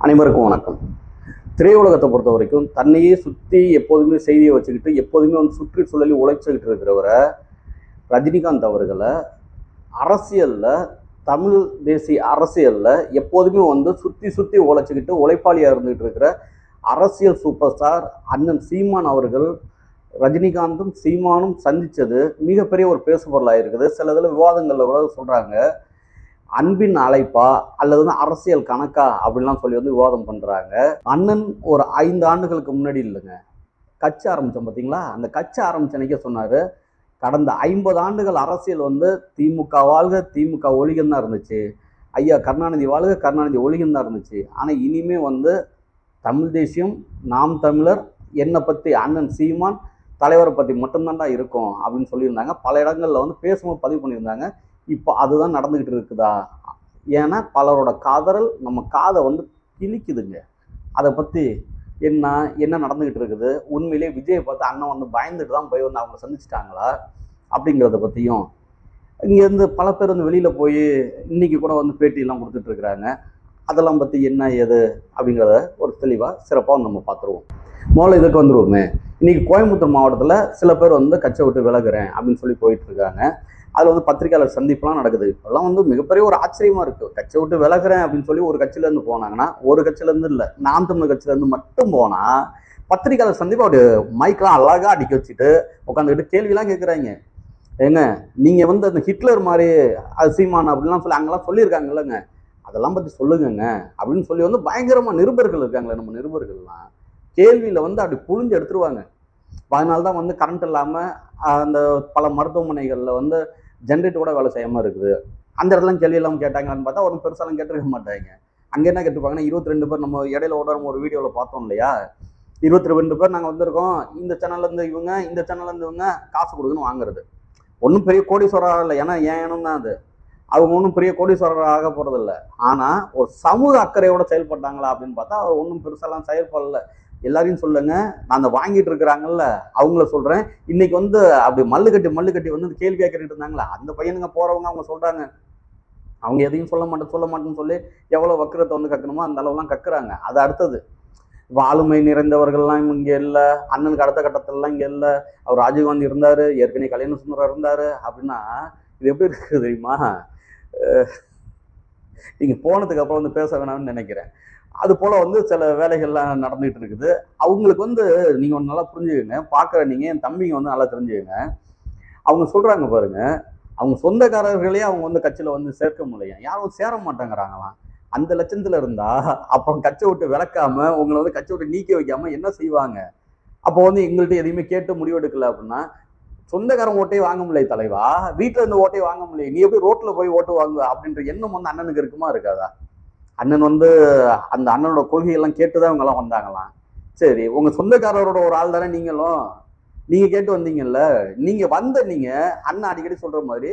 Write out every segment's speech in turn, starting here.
அனைவருக்கும் வணக்கம். திரையுலகத்தை பொறுத்த வரைக்கும் தன்னையே சுற்றி எப்போதுமே செய்தியை வச்சுக்கிட்டு எப்போதுமே வந்து சுற்றி சுழலி உழைச்சிக்கிட்டு இருக்கிறவரை ரஜினிகாந்த் அவர்களை அரசியலில் தமிழ் தேசிய அரசியலில் எப்போதுமே வந்து சுற்றி சுற்றி உழைச்சிக்கிட்டு உழைப்பாளியாக இருந்துகிட்டு இருக்கிற அரசியல் சூப்பர் ஸ்டார் அண்ணன் சீமான் அவர்கள் ரஜினிகாந்தும் சீமானும் சந்தித்தது மிகப்பெரிய ஒரு பேசுபொருளாக இருக்குது சில இதில் விவாதங்களில் கூட சொல்கிறாங்க அன்பின் அழைப்பா அல்லது வந்து அரசியல் கணக்கா அப்படின்லாம் சொல்லி வந்து விவாதம் பண்ணுறாங்க அண்ணன் ஒரு ஐந்து ஆண்டுகளுக்கு முன்னாடி இல்லைங்க. கட்சி ஆரம்பித்தோம் பார்த்தீங்களா அந்த கட்சி ஆரம்பிச்சனைக்கே சொன்னார் கடந்த ஐம்பது ஆண்டுகள் அரசியல் வந்து திமுக வாழ்க திமுக ஒழிகன் தான் இருந்துச்சு. ஐயா கருணாநிதி வாழ்க கருணாநிதி ஒழிகன் தான் இருந்துச்சு. ஆனால் இனிமே வந்து தமிழ் தேசியம் நாம் தமிழர் என்னை பற்றி அண்ணன் சீமான் தலைவரை பற்றி மட்டும்தான்டா இருக்கும் அப்படின்னு சொல்லியிருந்தாங்க. பல இடங்களில் வந்து பேசும்போது பதிவு பண்ணியிருந்தாங்க. இப்போ அதுதான் நடந்துக்கிட்டு இருக்குதா? ஏன்னா பலரோட காதல் நம்ம காதை வந்து கிழிக்குதுங்க. அதை பற்றி என்ன என்ன நடந்துக்கிட்டு இருக்குது? உண்மையிலே விஜயை பார்த்து அண்ணன் வந்து பயந்துட்டு தான் போய் வந்து அவங்க சந்திச்சிட்டாங்களா? அப்படிங்கிறத பற்றியும் இங்கேருந்து பல பேர் வந்து வெளியில் போய் இன்றைக்கி கூட வந்து பேட்டியெல்லாம் கொடுத்துட்ருக்குறாங்க. அதெல்லாம் பற்றி என்ன ஏது? அப்படிங்கிறத ஒரு தெளிவாக சிறப்பாக நம்ம பார்த்துருவோம். முதல்ல இதுக்கு வந்துருவோமே. இன்றைக்கி கோயம்புத்தூர் மாவட்டத்தில் சில பேர் வந்து கச்சை விட்டு விலகுறேன் அப்படின்னு சொல்லி போயிட்டுருக்காங்க அதில் வந்து பத்திரிகையாளர் சந்திப்புலாம் நடக்குது. இப்போல்லாம் வந்து மிகப்பெரிய ஒரு ஆச்சரியமாக இருக்குது கட்சியை விட்டு விலகிறேன் அப்படின்னு சொல்லி ஒரு கட்சியிலேருந்து போனாங்கன்னா ஒரு கட்சியிலேருந்து இல்லை நாம் தமிழ் கட்சியிலேருந்து மட்டும் போனால் பத்திரிகையாளர் சந்திப்பு அப்படி மைக்கெலாம் அழகாக அடிக்க வச்சுட்டு உட்காந்துக்கிட்டு கேள்விலாம் கேட்குறாங்க ஏங்க நீங்கள் வந்து அந்த ஹிட்லர் மாதிரி அசீமான் அப்படிலாம் சொல்லி அங்கெல்லாம் சொல்லியிருக்காங்கல்லங்க. அதெல்லாம் பற்றி சொல்லுங்கங்க அப்படின்னு சொல்லி வந்து பயங்கரமாக நிருபர்கள் இருக்காங்களே நம்ம நிருபர்கள்லாம். கேள்வியில் வந்து அப்படி புழிஞ்சு எடுத்துருவாங்க. அதனால தான் வந்து கரண்ட் இல்லாமல் அந்த பல மருத்துவமனைகளில் வந்து ஜென்ரேட்டர் கூட வேலை செய்யாமல் இருக்குது. அந்த இடத்துல கேள்வி இல்லாமல் கேட்டாங்கன்னு பார்த்தா ஒரு பெருசாலாம் கேட்டிருக்க மாட்டாங்க. அங்கே என்ன கேட்டிருப்பாங்கன்னா இருபத்தி ரெண்டு பேர் நம்ம இடையில ஓட நம்ம ஒரு வீடியோவில் பார்த்தோம் இல்லையா? இருபத்தி ரெண்டு பேர் நாங்கள் வந்திருக்கோம். இந்த சேனல்லேருந்து இவங்க இந்த சேனல்லேருந்து இவங்க காசு கொடுக்குன்னு வாங்குறது. ஒன்றும் பெரிய கோடீஸ்வரர் இல்லை. ஏன்னா ஏன் இனம் தான் அது. அவங்க ஒன்றும் பெரிய கோடீஸ்வரர் ஆக போகிறதில்ல ஆனால் ஒரு சமூக அக்கறையோட செயல்பட்டாங்களா அப்படின்னு பார்த்தா ஒன்றும் பெருசாலாம் செயல்படல. எல்லாரையும் சொல்லுங்க. நான் அந்த வாங்கிட்டு இருக்கிறாங்கல்ல அவங்கள சொல்றேன். இன்னைக்கு வந்து அப்படி மல்லு கட்டி மல்லு கட்டி வந்து கேள்வி கேட்டுட்டு இருந்தாங்களா? அந்த பையனுங்க போறவங்க அவங்க சொல்றாங்க. அவங்க எதையும் சொல்ல மாட்டேன் சொல்ல மாட்டேன்னு சொல்லி எவ்வளோ வக்கரத்தை வந்து கக்கணுமோ அந்த அளவுலாம் கக்குறாங்க. அது அடுத்தது. ஆளுமை நிறைந்தவர்கள்லாம் இங்கே இல்லை. அண்ணனுக்கு அடுத்த கட்டத்திலலாம் இங்கே இல்லை. அவர் ராஜீவ்காந்தி இருந்தார் ஏற்கனவே கல்யாண சுந்தரம் இருந்தார் அப்படின்னா இது எப்படி இருக்குது தெரியுமா? நீங்கள் போனதுக்கு அப்புறம் வந்து பேச வேணாம்னு நினைக்கிறேன். அது போல் வந்து சில வேலைகள்லாம் நடந்துகிட்டு இருக்குது. அவங்களுக்கு வந்து நீங்கள் ஒன்று நல்லா புரிஞ்சுக்கங்க. பார்க்குற நீங்கள் என் தம்பிங்க வந்து நல்லா தெரிஞ்சுக்கங்க. அவங்க சொல்கிறாங்க பாருங்க. அவங்க சொந்தக்காரர்களே அவங்க வந்து கட்சியில் வந்து சேர்க்க முடியல. யாரும் சேர மாட்டேங்கிறாங்களாம். அந்த லட்சத்தில் இருந்தால் அப்போ கட்சி விட்டு விளக்காம உங்களை வந்து கட்சியை விட்டு நீக்கி வைக்காமல் என்ன செய்வாங்க? அப்போ வந்து எங்கள்கிட்ட எதையுமே கேட்டு முடிவெடுக்கல அப்படின்னா சொந்தக்காரன் ஓட்டையே வாங்க முடியல தலைவா. வீட்டில் இருந்து ஓட்டையே வாங்க முடியல. நீ எப்படி ரோட்டில் போய் ஓட்டு வாங்குவ அப்படின்ற எண்ணம் வந்து அண்ணனுக்கு இருக்குமா இருக்காதா? அண்ணன் வந்து அந்த அண்ணனோட கொள்கையெல்லாம் கேட்டுதான் தான் எல்லாம் வந்தாங்களாம். சரி உங்க சொந்தக்காரரோட ஒரு ஆள் தானே நீங்களும்? நீங்க கேட்டு வந்தீங்கல்ல? நீங்க வந்த நீங்க அண்ணன் அடிக்கடி சொல்ற மாதிரி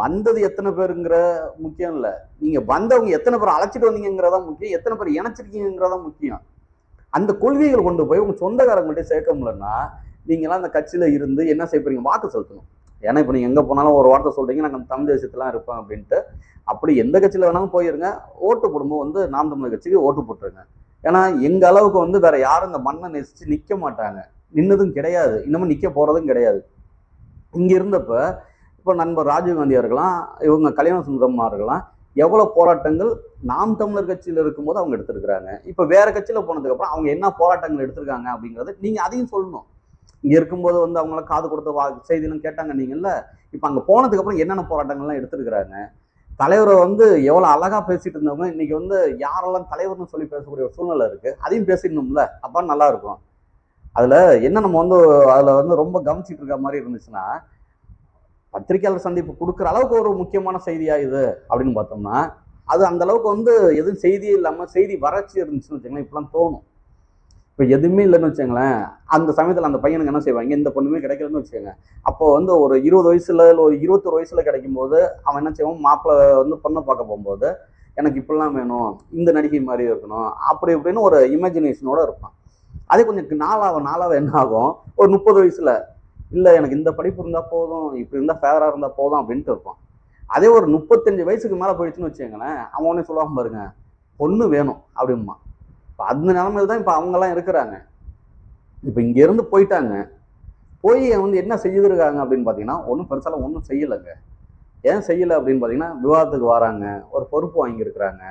வந்தது எத்தனை பேருங்கிற முக்கியம் இல்லை. நீங்க வந்தவங்க எத்தனை பேர் அழைச்சிட்டு வந்தீங்கிறதா முக்கியம் எத்தனை பேர் இணைச்சிருக்கீங்கிறதா முக்கியம். அந்த கொள்கைகள் கொண்டு போய் உங்க சொந்தக்காரங்கள்ட்ட சேர்க்க முடியலன்னா நீங்களாம் அந்த கட்சியில இருந்து என்ன செய்ய போறீங்க? வாக்கு செலுத்தணும். ஏன்னா இப்போ நீங்கள் எங்கே போனாலும் ஒரு வார்த்தை சொல்கிறீங்க நாங்கள் தமிழ் தேசத்துலாம் இருப்போம் அப்படின்ட்டு. அப்படி எந்த கட்சியில் வேணாலும் போயிருங்க. ஓட்டு குடும்பம் வந்து நாம் தமிழர் கட்சிக்கு ஓட்டு போட்டுருங்க. ஏன்னா எங்கள் அளவுக்கு வந்து வேற யாரும் இந்த மண்ணை நெசிச்சு நிற்க மாட்டாங்க. நின்னதும் கிடையாது. இன்னமும் நிற்க போகிறதும் கிடையாது. இங்கே இருந்தப்போ இப்போ நண்பர் ராஜீவ்காந்தியா அவர்களாம் இவங்க கல்யாண சுந்தரமா இருக்கலாம் எவ்வளோ போராட்டங்கள் நாம் தமிழர் கட்சியில் இருக்கும்போது அவங்க எடுத்திருக்கிறாங்க. இப்போ வேற கட்சியில் போனதுக்கப்புறம் அவங்க என்ன போராட்டங்கள் எடுத்திருக்காங்க அப்படிங்கிறது நீங்கள் அதையும் சொல்லணும். இங்கே இருக்கும்போது வந்து அவங்கள காது கொடுத்த வா செய்தியெல்லாம் கேட்டாங்க நீங்கள்ல இப்போ அங்கே போனதுக்கப்புறம் என்னென்ன போராட்டங்கள்லாம் எடுத்திருக்கிறாங்க? தலைவரை வந்து எவ்வளோ அழகா பேசிட்டு இருந்தவங்க இன்னைக்கு வந்து யாரெல்லாம் தலைவர்னு சொல்லி பேசக்கூடிய ஒரு சூழ்நிலை இருக்குது அதையும் பேசிடணும்ல? அப்போ நல்லா இருக்கும். என்ன நம்ம வந்து அதில் வந்து ரொம்ப கவனிச்சிட்டு இருக்க மாதிரி இருந்துச்சுன்னா பத்திரிகையாளர் சந்திப்பு கொடுக்குற அளவுக்கு ஒரு முக்கியமான செய்தியாக இது அப்படின்னு பார்த்தோம்னா அது அந்த அளவுக்கு வந்து எதுவும் செய்தியே இல்லாமல் செய்தி வறட்சி இருந்துச்சுன்னு வச்சுங்களேன் இப்பெல்லாம் தோணும். இப்போ எதுவுமே இல்லைன்னு வச்சுங்களேன் அந்த சமயத்தில் அந்த பையனுக்கு என்ன செய்வாங்க? இந்த பொண்ணுமே கிடைக்கலன்னு வச்சுக்கோங்க. அப்போ வந்து ஒரு இருபது வயசுல இல்லை ஒரு இருபத்தொரு வயசுல கிடைக்கும்போது அவன் என்ன செய்வான்? மாப்பிள்ளை வந்து பொண்ணை பார்க்க போகும்போது எனக்கு இப்படிலாம் வேணும் இந்த நடிகை மாதிரி இருக்கணும் அப்படி இப்படின்னு ஒரு இமேஜினேஷனோட இருப்பான். அதே கொஞ்சம் நாளாக நாளாக என்ன ஆகும்? ஒரு முப்பது வயசுல இல்லை எனக்கு இந்த படிப்பு இருந்தால் போதும் இப்படி இருந்தால் ஃபேவராக இருந்தால் போதும் அப்படின்ட்டு இருப்பான். அதே ஒரு முப்பத்தஞ்சு வயசுக்கு மேலே போயிடுச்சுன்னு வச்சுக்கோங்களேன் அவன் உடனே சொல்லுவாங்க பாருங்க பொண்ணு வேணும் அப்படிம்மா இப்போ அந்த நிலமையில தான் இப்போ அவங்கெல்லாம் இருக்கிறாங்க. இப்போ இங்கேருந்து போயிட்டாங்க. போய் வந்து என்ன செய்திருக்காங்க அப்படின்னு பார்த்தீங்கன்னா ஒன்றும் பெருசாலாம் ஒன்றும் செய்யலைங்க. ஏன் செய்யலை அப்படின்னு பார்த்தீங்கன்னா விவாதத்துக்கு வராங்க. ஒரு பொறுப்பு வாங்கியிருக்கிறாங்க.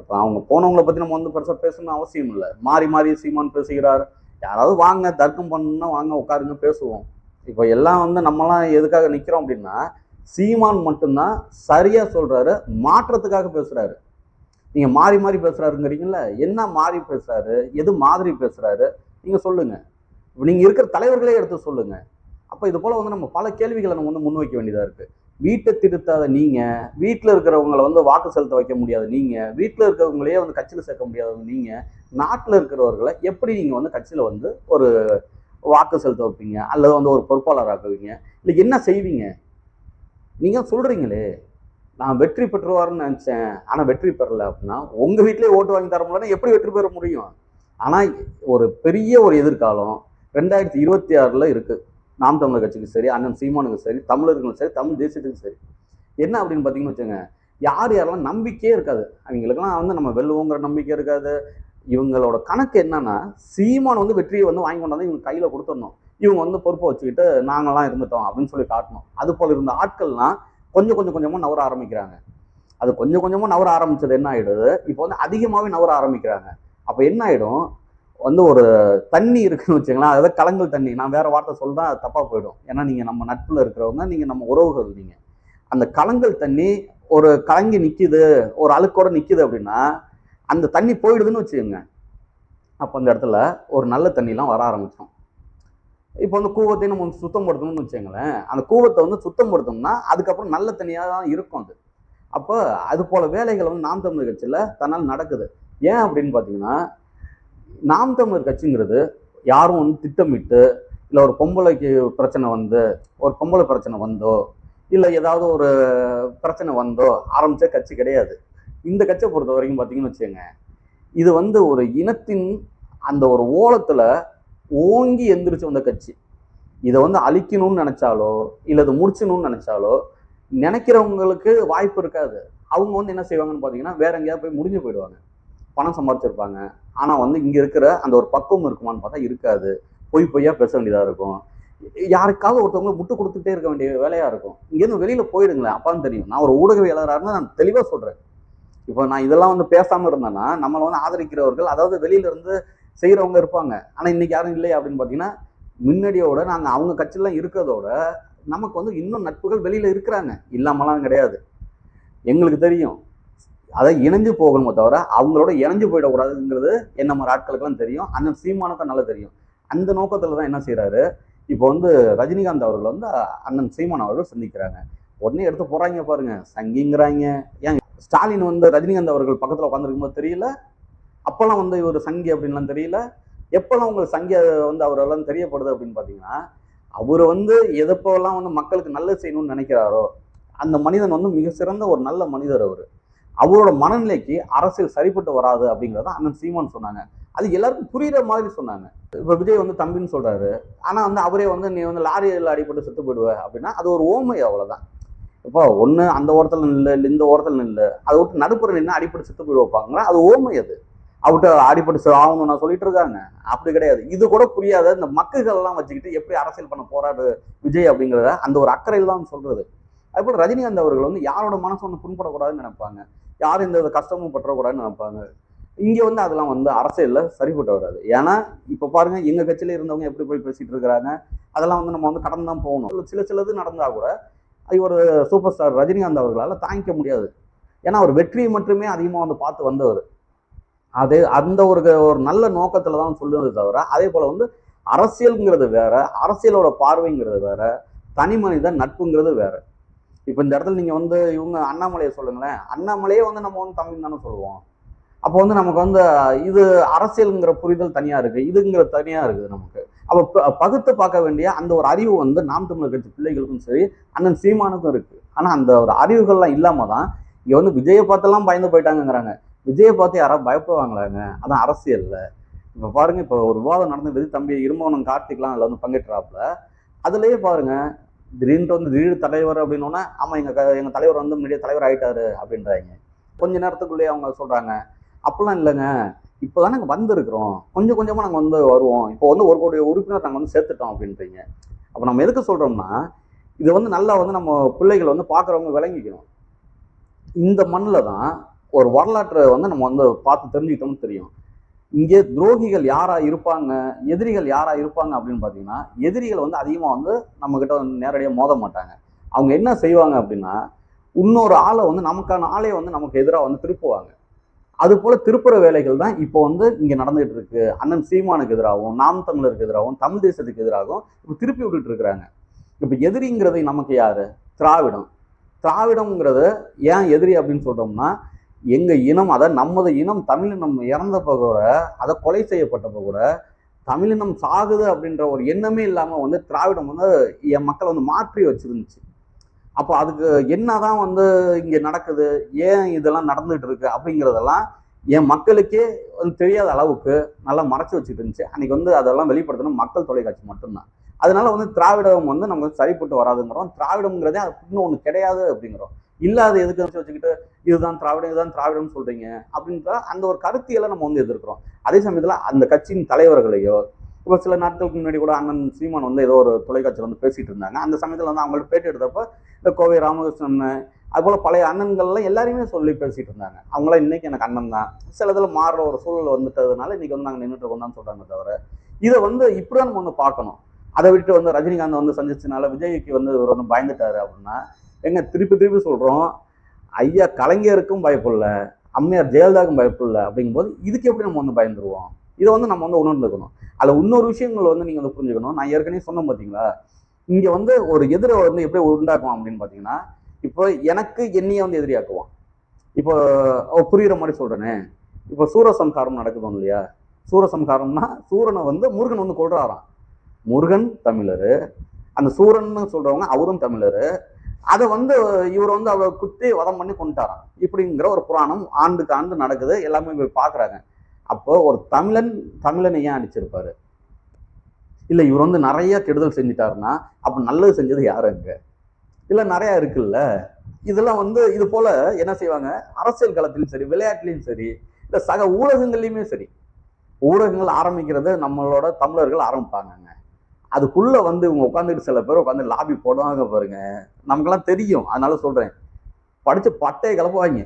இப்போ அவங்க போனவங்கள பற்றி நம்ம வந்து பெருசாக பேசணும்னு அவசியம் இல்லை. மாறி மாறி சீமான் பேசுகிறார். யாராவது வாங்க தர்க்கம் பண்ணணும்னா வாங்க உட்காருங்க பேசுவோம். இப்போ எல்லாம் வந்து நம்மலாம் எதுக்காக நிற்கிறோம் அப்படின்னா சீமான் மட்டும்தான் சரியாக சொல்கிறாரு மாற்றத்துக்காக பேசுகிறாரு நீங்கள் மாறி மாறி பேசுகிறாருங்கிறீங்களா என்ன மாறி பேசுகிறாரு எது மாதிரி பேசுகிறாரு நீங்கள் சொல்லுங்கள் இப்போ நீங்கள் இருக்கிற தலைவர்களே எடுத்து சொல்லுங்கள் அப்போ இது போல் வந்து நம்ம பல கேள்விகளை நம்ம வந்து முன்வைக்க வேண்டியதாக இருக்குது வீட்டை திருத்தாத நீங்கள் வீட்டில் இருக்கிறவங்களை வந்து வாக்கு செலுத்த வைக்க முடியாது நீங்கள் வீட்டில் இருக்கிறவங்களையே வந்து கட்சியில் சேர்க்க முடியாத நீங்கள் நாட்டில் இருக்கிறவர்களை எப்படி நீங்கள் வந்து கட்சியில் வந்து ஒரு வாக்கு செலுத்த வைப்பீங்க? அல்லது வந்து ஒரு பொறுப்பாளர் ஆக்குவீங்க இல்லை என்ன செய்வீங்க? நீங்கள் சொல்கிறீங்களே நான் வெற்றி பெற்றுவார்னு நினச்சேன். ஆனால் வெற்றி பெறல அப்படின்னா உங்கள் வீட்டிலே ஓட்டு வாங்கி தர முடியலன்னா எப்படி வெற்றி பெற முடியும்? ஆனால் ஒரு பெரிய ஒரு எதிர்காலம் ரெண்டாயிரத்தி இருபத்தி ஆறில் இருக்குது நாம் தமிழர் கட்சிக்கு சரி அண்ணன் சீமானுக்கும் சரி தமிழர்களுக்கும் சரி தமிழ் தேசியத்துக்கும் சரி. என்ன அப்படின்னு பார்த்தீங்கன்னு வச்சுங்க யார் யாரெல்லாம் நம்பிக்கையே இருக்காது. அவங்களுக்கெல்லாம் வந்து நம்ம வெல்லுவோங்கிற நம்பிக்கை இருக்காது. இவங்களோட கணக்கு என்னன்னா சீமான் வந்து வெற்றியை வந்து வாங்கி கொண்டாந்து இவங்க கையில் கொடுத்துடணும். இவங்க வந்து பொறுப்பை வச்சுக்கிட்டு நாங்களாம் இருந்துட்டோம் அப்படின்னு சொல்லி காட்டணும். அது போல இருந்த ஆட்கள்லாம் கொஞ்சம் கொஞ்சம் கொஞ்சமாக நவர ஆரம்பிக்கிறாங்க. அது கொஞ்சம் கொஞ்சமாக நவர ஆரம்பிச்சது என்ன ஆகிடுது இப்போ வந்து அதிகமாகவே நவர ஆரம்பிக்கிறாங்க. அப்போ என்ன ஆகிடும் வந்து ஒரு தண்ணி இருக்குன்னு வச்சுங்களேன் அதாவது கலங்கல் தண்ணி. நான் வேறு வார்த்தை சொல்றா அது தப்பாக போயிடும். ஏன்னா நீங்கள் நம்ம நட்பில் இருக்கிறவங்க நீங்கள் நம்ம உறவுகள் நீங்கள் அந்த கலங்கல் தண்ணி ஒரு கலங்கி நிற்கிது ஒரு அழுக்கோட நிற்கிது அப்படின்னா அந்த தண்ணி போயிடுதுன்னு வச்சுக்கோங்க. அப்போ அந்த இடத்துல ஒரு நல்ல தண்ணிலாம் வர ஆரம்பிச்சிடும் இப்போ வந்து கூவத்தையும் நம்ம வந்து சுத்தப்படுத்தணும்னு வச்சுங்களேன் அந்த கூவத்தை வந்து சுத்தப்படுத்தணும்னா அதுக்கப்புறம் நல்ல தனியாக தான் இருக்கும் அது. அப்போ அது போல வேலைகள் வந்து நாம் தமிழர் கட்சியில் தன்னால் நடக்குது. ஏன் அப்படின்னு பார்த்தீங்கன்னா நாம் தமிழர் கட்சிங்கிறது யாரும் வந்து திட்டமிட்டு இல்லை ஒரு பொம்பளைக்கு பிரச்சனை வந்து ஒரு பொம்பளை பிரச்சனை வந்தோ இல்லை ஏதாவது ஒரு பிரச்சனை வந்தோ ஆரம்பித்த கட்சி கிடையாது. இந்த கட்சியை பொறுத்த வரைக்கும் பார்த்தீங்கன்னு வச்சுக்கோங்க இது வந்து ஒரு இனத்தின் அந்த ஒரு ஓலத்தில் ஓங்கி எந்திரிச்சு வந்த கட்சி. இதை வந்து அழிக்கணும்னு நினைச்சாலோ இல்லை இதை முடிச்சணும்னு நினைச்சாலோ நினைக்கிறவங்களுக்கு வாய்ப்பு இருக்காது. அவங்க வந்து என்ன செய்வாங்கன்னு பார்த்தீங்கன்னா வேற எங்கேயாவது போய் முடிஞ்சு போயிடுவாங்க. பணம் சம்பாதிச்சிருப்பாங்க. ஆனால் வந்து இங்கே இருக்கிற அந்த ஒரு பக்குவம் இருக்குமான்னு பார்த்தா இருக்காது. பொய் பொய்யா பேச வேண்டியதாக இருக்கும். யாருக்காவது ஒருத்தவங்களை முட்டு கொடுத்துட்டே இருக்க வேண்டிய வேலையாக இருக்கும். இங்கேருந்து வெளியில் போயிடுங்களேன். அப்பான்னு தெரியும். நான் ஒரு ஊடகவியலராக இருந்தால் நான் தெளிவாக சொல்கிறேன் இப்போ நான் இதெல்லாம் வந்து பேசாமல் இருந்தேன்னா நம்மளை வந்து ஆதரிக்கிறவர்கள் அதாவது வெளியிலேருந்து செய்கிறவங்க இருப்பாங்க. ஆனால் இன்னைக்கு யாரும் இல்லை அப்படின்னு பார்த்தீங்கன்னா முன்னாடியோட நாங்கள் அவங்க கட்சியெலாம் இருக்கிறதோட நமக்கு வந்து இன்னும் நட்புகள் வெளியில் இருக்கிறாங்க. இல்லாமலாம் கிடையாது. எங்களுக்கு தெரியும். அதை இணைஞ்சு போகணுமே தவிர அவங்களோட இணைஞ்சு போயிடக்கூடாதுங்கிறது என்ன மாதிரி ஆட்களுக்கெல்லாம் தெரியும். அண்ணன் சீமானுக்கும் நல்லா தெரியும். அந்த நோக்கத்தில் தான் என்ன செய்கிறாரு இப்போ வந்து ரஜினிகாந்த் அவர்கள் வந்து அண்ணன் சீமான் அவர்கள் சந்திக்கிறாங்க. உடனே எடுத்து போகிறாங்க பாருங்க. சங்கிங்கிறாங்க. ஏன்? ஸ்டாலின் வந்து ரஜினிகாந்த் அவர்கள் பக்கத்தில் உட்காந்துருக்கும்போது தெரியல. அப்போல்லாம் வந்து இவர் சங்கி அப்படின்லாம் தெரியல. எப்போல்லாம் உங்களுக்கு சங்கி வந்து அவரெல்லாம் தெரியப்படுது அப்படின்னு பார்த்தீங்கன்னா அவர் வந்து எதப்போல்லாம் வந்து மக்களுக்கு நல்லது செய்யணும்னு நினைக்கிறாரோ அந்த மனிதன் வந்து மிக சிறந்த ஒரு நல்ல மனிதர் அவர். அவரோட மனநிலைக்கு அரசியல் சரிப்பட்டு வராது அப்படிங்கிறத அண்ணன் சீமான் சொன்னாங்க. அது எல்லாருக்கும் புரியுற மாதிரி சொன்னாங்க. இப்போ விஜய் வந்து தம்பின்னு சொல்கிறாரு ஆனால் வந்து அவரே வந்து நீ வந்து லாரியில் அடிபட்டு செத்து போயிடுவ? அப்படின்னா அது ஒரு ஓமை அவ்வளோதான் இப்போ ஒன்று அந்த ஓரத்தில் நில்லு இந்த ஓரத்தில் நில்லு அதை விட்டு நடுப்புற நின்று அடிப்பட்டு செத்து போயிட்டு அது ஓமை அது. அவர்கிட்ட அடிப்பட்டு ஆகணும் நான் சொல்லிட்டு இருக்காங்க அப்படி கிடையாது. இது கூட புரியாத இந்த மக்கள்கள் வச்சுக்கிட்டு எப்படி அரசியல் பண்ண போறாரு விஜய் அப்படிங்கிறத அந்த ஒரு அக்கறையில் தான் சொல்றது. அதுபோல் ரஜினிகாந்த் அவர்கள் வந்து யாரோட மனசு வந்து புண்படக்கூடாதுன்னு நினைப்பாங்க. யாரும் இந்த கஷ்டமும் பற்றக்கூடாதுன்னு நினைப்பாங்க. இங்கே வந்து அதெல்லாம் வந்து அரசியலில் சரிப்பட்டு வராது. ஏன்னா இப்போ பாருங்க எங்கள் கட்சியில் இருந்தவங்க எப்படி போய் பேசிகிட்டு இருக்கிறாங்க? அதெல்லாம் வந்து நம்ம வந்து கடந்து தான் போகணும். சில சிலது நடந்தால் கூட அது ஒரு சூப்பர் ஸ்டார் ரஜினிகாந்த் அவர்களால் தாங்கிக்க முடியாது. ஏன்னா அவர் வெற்றியை மட்டுமே அதிகமாக வந்து பார்த்து வந்தவர். அது அந்த ஒரு ஒரு நல்ல நோக்கத்துல தான் சொல்லுவது தவிர அதே போல வந்து அரசியல்ங்கிறது வேற அரசியலோட பார்வைங்கிறது வேற தனி மனித நட்புங்கிறது வேற. இப்போ இந்த இடத்துல நீங்க வந்து இவங்க அண்ணாமலையை சொல்லுங்களேன். அண்ணாமலையே வந்து நம்ம வந்து தமிழ் தானே சொல்லுவோம். அப்போ வந்து நமக்கு வந்து இது அரசியலுங்கிற புரிதல் தனியா இருக்கு இதுங்கிற தனியா இருக்குது நமக்கு. அப்போ ப- பகுத்து பார்க்க வேண்டிய அந்த ஒரு அறிவு வந்து நாம் தமிழர் கட்சி பிள்ளைகளுக்கும் சரி அண்ணன் சீமானுக்கும் இருக்கு. ஆனா அந்த ஒரு அறிவுகள்லாம் இல்லாம தான் இங்க வந்து விஜயை பார்த்தெல்லாம் பயந்து போயிட்டாங்கங்கிறாங்க. விஜயை பார்த்து யாராவது பயப்படுவாங்களாங்க? அதான் அரசியல்ல. இப்போ பாருங்க இப்போ ஒரு விவாதம் நடந்தது தம்பி இருமவனம் கார்த்திக்லாம் அதில் வந்து பங்கேற்றாப்புல. அதுலேயே பாருங்க திடீர்னு வந்து திடீர் தலைவர் அப்படின்னோன்னா ஆமாம் எங்கள் க- தலைவர் வந்து முன்னாடியே தலைவர் ஆகிட்டாரு அப்படின்றாங்க. கொஞ்ச நேரத்துக்குள்ளேயே அவங்க சொல்கிறாங்க அப்படிலாம் இல்லைங்க. இப்போ தான் நாங்கள் வந்திருக்கிறோம். கொஞ்சம் கொஞ்சமாக நாங்கள் வந்து வருவோம். இப்போ வந்து ஒரு கோடி உறுப்பினர் நாங்கள் வந்து சேர்த்துட்டோம் அப்படின்றீங்க. அப்போ நம்ம எதுக்கு சொல்கிறோம்னா இதை வந்து நல்லா வந்து நம்ம பிள்ளைகள் வந்து பார்க்குறவங்க விளங்கிக்கணும். இந்த மண்ணில் தான் ஒரு வரலாற்றை வந்து நம்ம வந்து பார்த்து தெரிஞ்சுக்கிட்டோம்னு தெரியும். இங்கே துரோகிகள் யாரா இருப்பாங்க எதிரிகள் யாரா இருப்பாங்க அப்படின்னு பார்த்தீங்கன்னா எதிரிகள் வந்து அதிகமாக வந்து நம்ம கிட்ட வந்து நேரடியாக மோத மாட்டாங்க. அவங்க என்ன செய்வாங்க அப்படின்னா இன்னொரு ஆளை வந்து நமக்கான ஆளே வந்து நமக்கு எதிராக வந்து திருப்புவாங்க. அது போல திருப்புற வேலைகள் தான் இப்போ வந்து இங்கே நடந்துகிட்டு இருக்கு. அண்ணன் சீமானுக்கு எதிராகவும் நாம் தமிழருக்கு எதிராகவும் தமிழ் தேசத்துக்கு எதிராகவும் இப்போ திருப்பி விட்டுட்டு இருக்கிறாங்க. இப்போ எதிரிங்கிறது நமக்கு யாரு? திராவிடம். திராவிடம்ங்கிறது ஏன் எதிரி அப்படின்னு சொல்றோம்னா எங்கள் இனம் அதை நமது இனம் தமிழினம் இறந்தப்போ கூட அதை கொலை செய்யப்பட்டப்போ கூட தமிழினம் சாகுது அப்படின்ற ஒரு எண்ணமே இல்லாமல் வந்து திராவிடம் வந்து என் மக்களை வந்து மாற்றி வச்சிருந்துச்சு. அப்போ அதுக்கு என்னதான் வந்து இங்கே நடக்குது ஏன் இதெல்லாம் நடந்துகிட்டு இருக்கு அப்படிங்கிறதெல்லாம் என் மக்களுக்கே வந்து தெரியாத அளவுக்கு நல்லா மறைச்சி வச்சுட்டு இருந்துச்சு. அன்னைக்கு வந்து அதெல்லாம் வெளிப்படுத்தணும் மக்கள் தொலைக்காட்சி மட்டும்தான். அதனால வந்து திராவிடம் வந்து நமக்கு சரிப்பட்டு வராதுங்கிறோம். திராவிடம்ங்கிறதே அது இன்னும் ஒன்று கிடையாது அப்படிங்கிறோம். இல்லாத எதுக்கு வச்சுக்கிட்டு இதுதான் திராவிடம் இதுதான் திராவிடம்னு சொல்றீங்க? அப்படின்ற அந்த ஒரு கருத்தியெல்லாம் நம்ம வந்து எதிர்க்கிறோம். அதே சமயத்தில் அந்த கட்சியின் தலைவர்களையோ இப்போ சில நாட்களுக்கு முன்னாடி கூட அண்ணன் சீமான் வந்து ஏதோ ஒரு தொலைக்காட்சியில் வந்து பேசிட்டு இருந்தாங்க. அந்த சமயத்தில் வந்து அவங்கள்ட்ட பேட்டி எடுத்தப்போ இந்த கோவை ராமகிருஷ்ணன் அதுபோல் பழைய அண்ணன்கள்லாம் எல்லாரையுமே சொல்லி பேசிட்டு இருந்தாங்க. அவங்களாம் இன்னைக்கு எனக்கு அண்ணன் தான். சில இதில் மாறுற ஒரு சூழல் வந்துட்டதுனால இன்னைக்கு வந்து நாங்கள் நின்றுட்டு இருக்கோம் தான் தவிர இதை வந்து இப்படிதான் நம்ம வந்து பார்க்கணும். அதை விட்டு வந்து ரஜினிகாந்த் வந்து சந்திச்சனால விஜய்க்கு வந்து இவர் வந்து பயந்துட்டாரு அப்படின்னா எங்க திருப்பி திருப்பி சொல்றோம் ஐயா கலைஞருக்கும் பயப்படல அம்மையார் ஜெயலலிதாவுக்கும் பயப்படல அப்படிங்கும்போது இதுக்கு எப்படி நம்ம வந்து பயந்துருவோம்? இதை வந்து நம்ம வந்து உணர்ந்துக்கணும். அதில் இன்னொரு விஷயங்கள் வந்து நீங்கள் வந்து புரிஞ்சுக்கணும். நான் ஏற்கனவே சொன்னேன் பார்த்தீங்களா இங்கே வந்து ஒரு எதிரை வந்து எப்படி உண்டாக்குவோம் அப்படின்னு பார்த்தீங்கன்னா இப்போ எனக்கு என்னையே வந்து எதிரியாக்குவான். இப்போ ஓ, மாதிரி சொல்கிறேனே இப்போ சூரசம்ஹாரம் நடக்குதும் இல்லையா? சூரசம்ஹாரம்னா சூரனை வந்து முருகன் வந்து கொள்றாராம் முருகன் தமிழர். அந்த சூரன்னு சொல்கிறவங்க அவரும் தமிழர். அதை வந்து இவர் வந்து அவரை குத்தி வதம் பண்ணி கொண்டுட்டாராம். இப்படிங்கிற ஒரு புராணம் ஆண்டுக்கு ஆண்டு நடக்குது. எல்லாமே போய் பார்க்குறாங்க. அப்போ ஒரு தமிழன் தமிழனை ஏன் அடிச்சிருப்பாரு? இல்லை இவர் வந்து நிறைய கெடுதல் செஞ்சிட்டாருன்னா அப்போ நல்லது செஞ்சது யாரு அங்க? இல்லை நிறைய இருக்குல்ல? இதெல்லாம் வந்து இது போல என்ன செய்வாங்க? அரசியல் களத்திலும் சரி விளையாட்டுலையும் சரி இல்லை சக ஊடகங்கள்லையுமே சரி ஊடகங்கள் ஆரம்பிக்கிறது நம்மளோட தமிழர்கள் ஆரம்பிப்பாங்க அதுக்குள்ள வந்து இவங்க உட்காந்துட்டு சில பேர் உட்காந்து லாபி போடுவாங்க பாருங்க. நமக்கெல்லாம் தெரியும். அதனால சொல்றேன். படிச்சு பட்டையை கிளப்புவாங்க.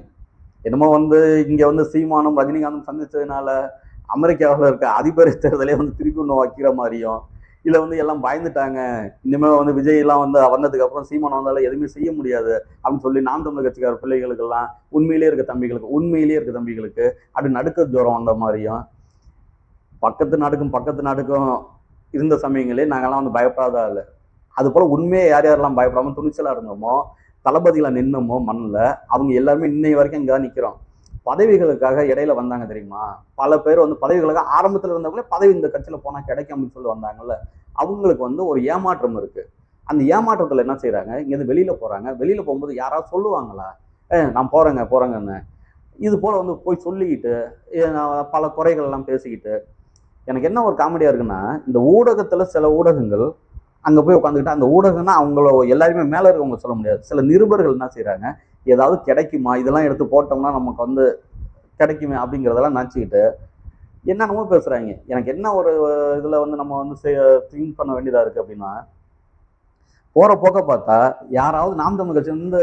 என்னமோ வந்து இங்க வந்து சீமானும் ரஜினிகாந்தும் சந்திச்சதுனால அமெரிக்காவில் இருக்க அதிபர் தேர்தலே வந்து திருப்பி ஒன்று வைக்கிற மாதிரியும் இல்லை வந்து எல்லாம் பயந்துட்டாங்க. இனிமேல் வந்து விஜய்லாம் வந்து வந்ததுக்கு அப்புறம் சீமான் வந்தாலும் எதுவுமே செய்ய முடியாது அப்படின்னு சொல்லி நாம் தமிழ் கட்சிக்கார பிள்ளைகளுக்கெல்லாம் உண்மையிலேயே இருக்க தம்பிகளுக்கு உண்மையிலேயே இருக்க தம்பிகளுக்கு அப்படி நடுக்க ஜுரம் வந்த மாதிரியும் பக்கத்து நாட்டுக்கும் பக்கத்து நாட்டுக்கும் இருந்த சமயங்களே நாங்கெல்லாம் வந்து பயப்படாத இல்லை. அதுபோல் உண்மையை யார் யாரெல்லாம் பயப்படாமல் துணிச்சலாக இருந்தோமோ தளபதியில் நின்னமோ மண்ணில் அவங்க எல்லாருமே இன்னை வரைக்கும் இங்கே தான் நிற்கிறோம் பதவிகளுக்காக இடையில வந்தாங்க தெரியுமா? பல பேர் வந்து பதவிகளுக்காக ஆரம்பத்தில் இருந்தவங்களே பதவி இந்த கட்சியில் போனால் கிடைக்கும் அப்படின்னு சொல்லி வந்தாங்கல்ல. அவங்களுக்கு வந்து ஒரு ஏமாற்றம் இருக்குது அந்த ஏமாற்றத்தில் என்ன செய்கிறாங்க இங்கேருந்து வெளியில் போகிறாங்க வெளியில் போகும்போது யாராவது சொல்லுவாங்களா? ஏ நான் போகிறேங்க போகிறேங்கன்னு இது போல் வந்து போய் சொல்லிக்கிட்டு பல குறைகள் எல்லாம் பேசிக்கிட்டு எனக்கு என்ன ஒரு காமெடியா இருக்குன்னா இந்த ஊடகத்துல சில ஊடகங்கள் அங்க போய் உட்காந்துக்கிட்டு அந்த ஊடகம்னா அவங்கள எல்லாருமே மேல இருக்கவங்க சொல்ல முடியாது. சில நிருபர்கள் என்ன செய்கிறாங்க ஏதாவது கிடைக்குமா இதெல்லாம் எடுத்து போட்டோம்னா நமக்கு வந்து கிடைக்குமே அப்படிங்கிறதெல்லாம் நினச்சிக்கிட்டு என்னென்னமோ பேசுறாங்க. எனக்கு என்ன ஒரு இதுல வந்து நம்ம வந்து திங்க் பண்ண வேண்டியதா இருக்கு அப்படின்னா போற போக்க பார்த்தா யாராவது நாம் தமிழ் கட்சி வந்து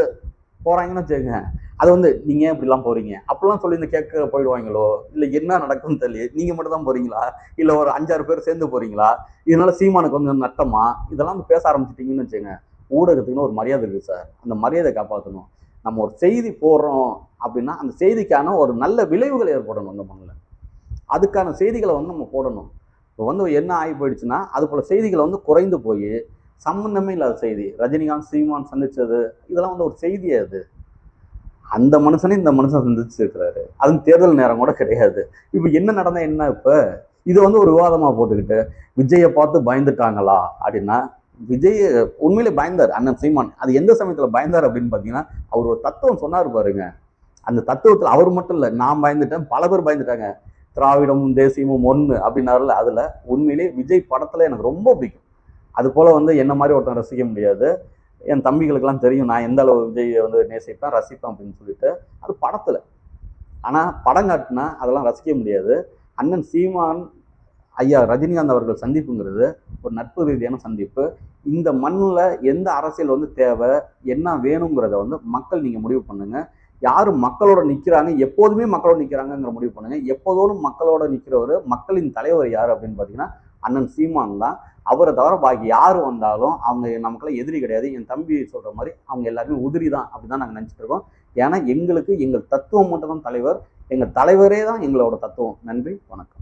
போறாங்கன்னு வச்சுக்கோங்க. அது வந்து நீங்க ஏன் இப்படிலாம் போறீங்க? அப்படிலாம் சொல்லி இந்த கேட்க போயிடுவாங்களோ? இல்ல என்ன நடக்கும்னு தெரியல நீங்க மட்டும் தான் போறீங்களா? இல்ல ஒரு அஞ்சாறு பேர் சேர்ந்து போறீங்களா? இதனால சீமானுக்கு கொஞ்சம் நட்டமா? இதெல்லாம் வந்து பேச ஆரம்பிச்சிட்டீங்கன்னு வச்சுங்க ஊடகத்துக்குன்னு ஒரு மரியாதை இருக்கு சார். அந்த மரியாதை காப்பாற்றணும் நம்ம ஒரு செய்தி போடுறோம் அப்படின்னா அந்த செய்திக்கான ஒரு நல்ல விளைவுகள் ஏற்படணும் அந்த மண்ணில். அதுக்கான செய்திகளை வந்து நம்ம போடணும். இப்போ வந்து என்ன ஆகி போயிடுச்சுன்னா அது போல செய்திகளை வந்து குறைந்து போய் சம்மந்தமே இல்லாத செய்தி. ரஜினிகாந்த் சீமான் சந்திச்சது இதெல்லாம் வந்து ஒரு செய்தியே அது. அந்த மனுஷனே இந்த மனுஷன் சந்திச்சிருக்கிறாரு அதுவும் தேர்தல் நேரம் கூட கிடையாது. இப்போ என்ன நடந்தால் என்ன இப்போ? இதை வந்து ஒரு விவாதமாக போட்டுக்கிட்டு விஜயை பார்த்து பயந்துட்டாங்களா? அப்படின்னா விஜய் உண்மையிலே பயந்தார் அண்ணன் சீமான். அது எந்த சமயத்தில் பயந்தார் அப்படின்னு பார்த்தீங்கன்னா அவர் ஒரு தத்துவம் சொன்னார் பாருங்க. அந்த தத்துவத்தில் அவர் மட்டும் இல்லை நான் பயந்துட்டேன் பல பேர் பயந்துட்டாங்க. திராவிடமும் தேசியமும் ஒன்று அப்படின்னாருல அதில் உண்மையிலே விஜய் படத்தில் எனக்கு ரொம்ப பிடிக்கும். அது போல் வந்து என்ன மாதிரி ஒருத்தன் ரசிக்க முடியாது. என் தம்பிகளுக்கெல்லாம் தெரியும் நான் எந்த அளவு விஜயை வந்து நேசிப்பேன் ரசிப்பேன் அப்படின்னு சொல்லிட்டு. அது படத்தில். ஆனால் படம் காட்டினா அதெல்லாம் ரசிக்க முடியாது. அண்ணன் சீமான் ஐயா ரஜினிகாந்த் அவர்கள் சந்திப்புங்கிறது ஒரு நட்பு ரீதியான சந்திப்பு. இந்த மண்ணில் எந்த அரசியல் வந்து தேவை என்ன வேணுங்கிறத வந்து மக்கள் நீங்கள் முடிவு பண்ணுங்கள் யார் மக்களோட நிற்கிறாங்க எப்போதுமே மக்களோட நிற்கிறாங்கங்கிற முடிவு பண்ணுங்கள் எப்போதோடும் மக்களோட நிற்கிறவர் மக்களின் தலைவர் யார் அப்படின்னு பார்த்தீங்கன்னா அண்ணன் சீமான் தான். அவரை தவிர பாக்கி யார் வந்தாலும் அவங்க நமக்கெல்லாம் எதிரி கிடையாது. என் தம்பி சொல்கிற மாதிரி அவங்க எல்லாருமே உதிரி தான் அப்படி தான் நாங்கள் நினச்சிட்டு இருக்கோம். ஏன்னா எங்களுக்கு எங்கள் தத்துவம் மட்டும்தான் தலைவர். எங்கள் தலைவரே தான் எங்களோட தத்துவம். நன்றி வணக்கம்.